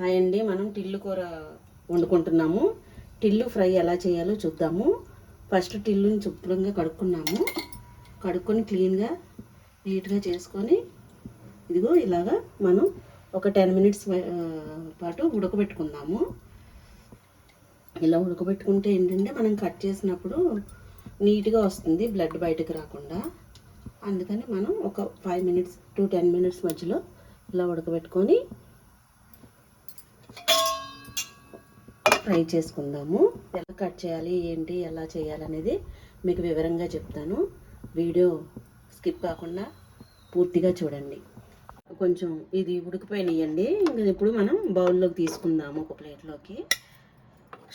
Hi అండి మనం టిల్లు కూర వండుకుంటున్నాము. టిల్లు ఫ్రై ఎలా చేయాలో చూద్దాము. ఫస్ట్ టిల్లుని శుభ్రంగా కడుక్కున్నాము. కడుక్కొని క్లీన్గా నీట్గా చేసుకొని ఇదిగో ఇలాగా మనం ఒక టెన్ మినిట్స్ పాటు ఉడకబెట్టుకుందాము. ఇలా ఉడకబెట్టుకుంటే ఏంటంటే మనం కట్ చేసినప్పుడు నీట్గా వస్తుంది బ్లడ్ బయటకు రాకుండా. అందుకని మనం ఒక five minutes to ten minutes మధ్యలో ఇలా ఉడకబెట్టుకొని ఫ్రై చేసుకుందాము. ఎలా కట్ చేయాలి ఏంటి ఎలా చేయాలి అనేది మీకు వివరంగా చెప్తాను. వీడియో స్కిప్ కాకుండా పూర్తిగా చూడండి. కొంచెం ఇది ఉడికిపోయినాయండి. ఇంకా ఇప్పుడు మనం బౌల్లోకి తీసుకుందాము ఒక ప్లేట్లోకి.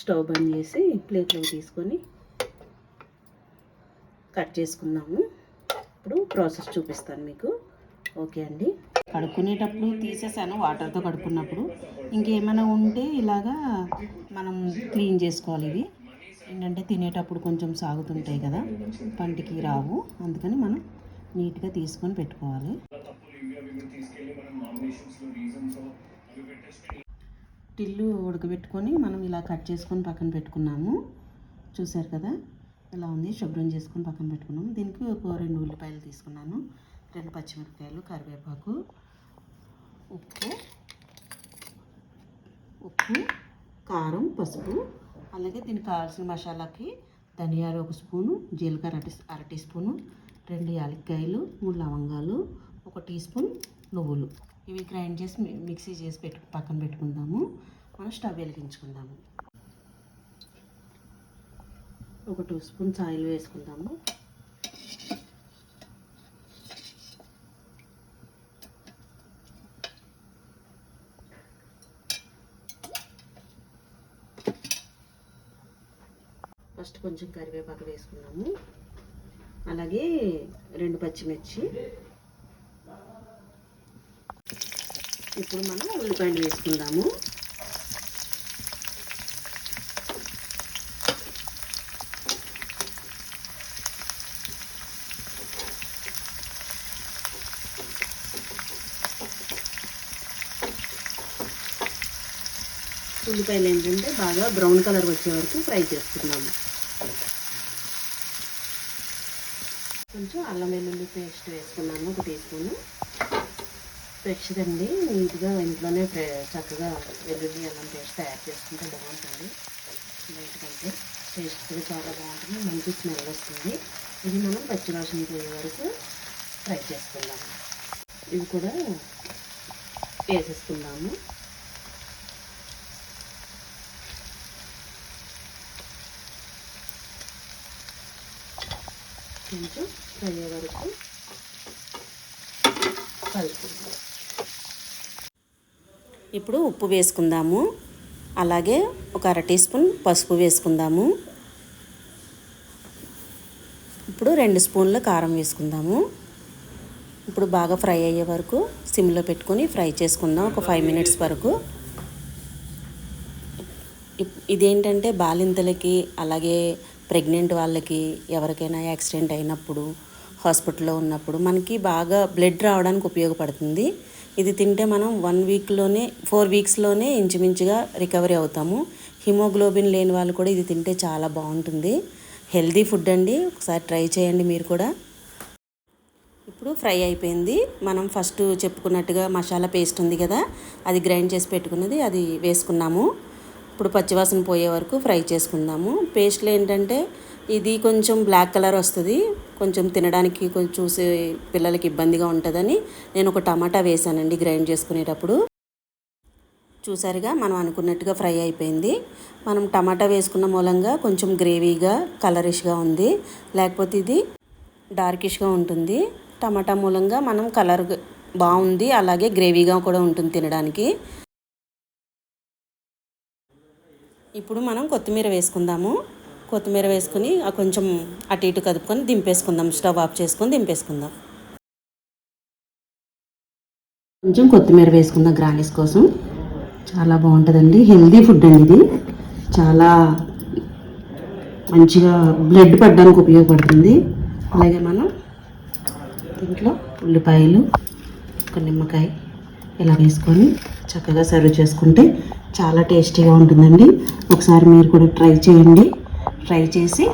స్టవ్ బంద్ చేసి ప్లేట్లోకి తీసుకొని కట్ చేసుకుందాము. ఇప్పుడు ప్రాసెస్ చూపిస్తాను మీకు. ఓకే అండి. కడుక్కునేటప్పుడు తీసేసాను వాటర్తో కడుక్కున్నప్పుడు. ఇంకేమైనా ఉంటే ఇలాగా మనం క్లీన్ చేసుకోవాలి ఇవి ఏంటంటే తినేటప్పుడు కొంచెం సాగుతుంటాయి కదా పంటికి రావు. అందుకని మనం నీట్గా తీసుకొని పెట్టుకోవాలి. టిల్లు ఉడకబెట్టుకొని మనం ఇలా కట్ చేసుకొని పక్కన పెట్టుకున్నాము. చూసారు కదా ఇలా ఉంది? శుభ్రం చేసుకొని పక్కన పెట్టుకున్నాము. దీనికి ఒక రెండు ఉల్లిపాయలు తీసుకున్నాను. రెండు పచ్చిమిరపకాయలు కరివేపాకు ఉప్పు ఉప్పు కారం పసుపు. అలాగే దీనికి కావాల్సిన మసాలాకి ధనియాలు ఒక స్పూను జీలకర్ర అర అర టీ స్పూను రెండు యాలక్కాయలు మూడు లవంగాలు ఒక టీ స్పూన్ నువ్వులు. ఇవి గ్రైండ్ చేసి మి- మిక్సీ చేసి పెట్టు పక్కన పెట్టుకుందాము. మనం స్టవ్ వెలిగించుకుందాము. ఒక టూ స్పూన్స్ ఆయిల్ వేసుకుందాము. ఫస్ట్ కొంచెం కరివేపాకు వేసుకున్నాము. అలాగే రెండు పచ్చిమిర్చి. ఇప్పుడు మనం ఉల్లిపాయలు వేసుకుందాము. ఉల్లిపాయలు ఏంటంటే బాగా బ్రౌన్ కలర్ వచ్చే వరకు ఫ్రై చేస్తున్నాము కొంచెం అల్లం వెల్లుల్లి పేస్ట్ వేసుకున్నాము ఒక టీ స్పూను ఫ్రెష్దండి నీట్గా ఇంట్లోనే ఫ్రె చక్కగా వెల్లుల్లి అల్లం పేస్ట్ తయారు చేసుకుంటే బాగుంటుంది. బయటకంటే టేస్ట్ కూడా చాలా బాగుంటుంది మంచి స్మెల్ వస్తుంది. ఇది మనం పచ్చివాసన పోయే వరకు ఫ్రై చేసుకుందాము. ఇవి కూడా వేసేసుకుందాము. కొంచెం ఫ్రై వరకు కలుపుకుందాం. ఇప్పుడు ఉప్పు వేసుకుందాము. అలాగే ఒక అర టీ స్పూన్ పసుపు వేసుకుందాము. ఇప్పుడు రెండు స్పూన్ల కారం వేసుకుందాము. ఇప్పుడు బాగా ఫ్రై అయ్యే వరకు సిమ్లో పెట్టుకొని ఫ్రై చేసుకుందాం ఒక ఫైవ్ మినిట్స్ వరకు. ఇప్- ఇదేంటంటే బాలింతలకి అలాగే ప్రెగ్నెంట్ వాళ్ళకి ఎవరికైనా యాక్సిడెంట్ అయినప్పుడు హాస్పిటల్లో ఉన్నప్పుడు మనకి బాగా బ్లడ్ రావడానికి ఉపయోగపడుతుంది. ఇది తింటే మనం వన్ వీక్లోనే ఫోర్ వీక్స్లోనే ఇంచుమించుగా రికవరీ అవుతాము. హిమోగ్లోబిన్ లేని వాళ్ళు కూడా ఇది తింటే చాలా బాగుంటుంది. హెల్దీ ఫుడ్ అండి. ఒకసారి ట్రై చేయండి మీరు కూడా. ఇప్పుడు ఫ్రై అయిపోయింది. మనం ఫస్ట్ చెప్పుకున్నట్టుగా మసాలా పేస్ట్ ఉంది కదా అది గ్రైండ్ చేసి పెట్టుకున్నది అది వేసుకున్నాము. ఇప్పుడు పచ్చివాసన పోయే వరకు ఫ్రై చేసుకుందాము. పేస్ట్లో ఏంటంటే ఇది కొంచెం బ్లాక్ కలర్ వస్తుంది. కొంచెం తినడానికి కొంచెం చూసే పిల్లలకి ఇబ్బందిగా ఉంటుందని నేను ఒక టమాటా వేసానండి గ్రైండ్ చేసుకునేటప్పుడు. చూసారుగా మనం అనుకున్నట్టుగా ఫ్రై అయిపోయింది. మనం టమాటా వేసుకున్న మూలంగా కొంచెం గ్రేవీగా కలరిష్గా ఉంది. లేకపోతే ఇది డార్కిష్గా ఉంటుంది. టమాటా మూలంగా మనం కలర్ బాగుంది అలాగే గ్రేవీగా కూడా ఉంటుంది తినడానికి. ఇప్పుడు మనం కొత్తిమీర వేసుకుందాము. కొత్తిమీర వేసుకుని ఆ కొంచెం అటు ఇటు కదుపుకొని దింపేసుకుందాం. స్టవ్ ఆఫ్ చేసుకొని దింపేసుకుందాం. కొంచెం కొత్తిమీర వేసుకుందాం గ్రానీస్ కోసం. చాలా బాగుంటుందండి. హెల్దీ ఫుడ్ అండి ఇది. చాలా మంచిగా బ్లడ్ పడడానికి ఉపయోగపడుతుంది. అలాగే మనం దీంట్లో ఉల్లిపాయలు ఒక నిమ్మకాయ ఇలా వేసుకొని చక్కగా సర్వ్ చేసుకుంటే చాలా టేస్టీగా ఉంటుందండి. ఒకసారి మీరు కూడా ట్రై చేయండి. ట్రై చేసి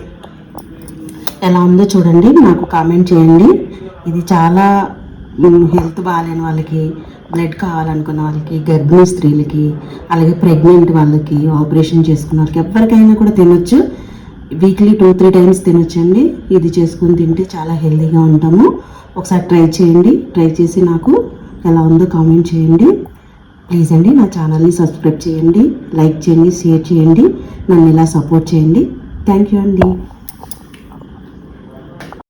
ఎలా ఉందో చూడండి. నాకు కామెంట్ చేయండి. ఇది చాలా హెల్త్ బాగాలేని వాళ్ళకి బ్లడ్ కావాలనుకున్న వాళ్ళకి గర్భిణీ స్త్రీలకి అలాగే ప్రెగ్నెంట్ వాళ్ళకి ఆపరేషన్ చేసుకున్న వాళ్ళకి ఎవరికైనా కూడా తినొచ్చు. వీక్లీ టూ త్రీ టైమ్స్ తినొచ్చండి. ఇది చేసుకుని తింటే చాలా హెల్తీగా ఉంటాము. ఒకసారి ట్రై చేయండి. ట్రై చేసి నాకు ఎలా ఉందో కామెంట్ చేయండి. ప్లీజ్ అండి నా ఛానల్ని సబ్స్క్రైబ్ చేయండి లైక్ చేయండి షేర్ చేయండి. నన్ను ఇలా సపోర్ట్ చేయండి? థ్యాంక్ యూ అండి.